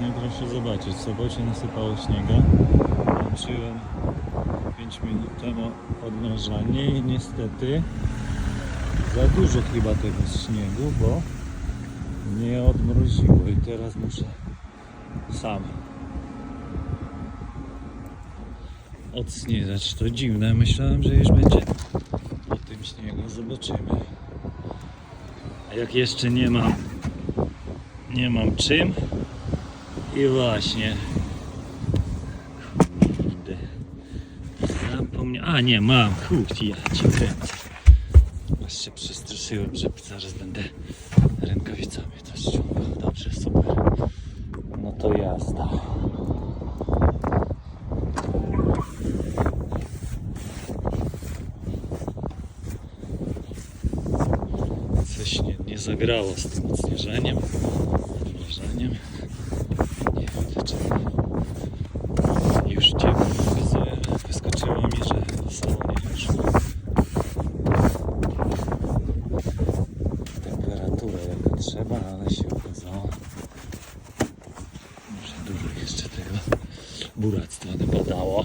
No proszę zobaczyć, w sobocie nasypało śniega. Włączyłem 5 minut temu odmrażanie i niestety za dużo chyba tego śniegu, bo nie odmroziło i teraz muszę sam odsnieżać. To dziwne, myślałem, że już będzie po tym śniegu. Zobaczymy. A jak jeszcze nie mam nie mam czym i właśnie. Kurde. Zapomniałem a nie mam. Kurde ja ci kręcę. Aż się przestraszyłem że zaraz będę rękawicami to ściągał. Dobrze super. No to jazda. Coś nie, nie zagrało z tym odśnieżeniem. Nie dlaczego. Już ciepło wyskoczyło mi, że w salonie już temperatura jaka trzeba, ale się okazało, że dużo jeszcze tego buractwa napadało.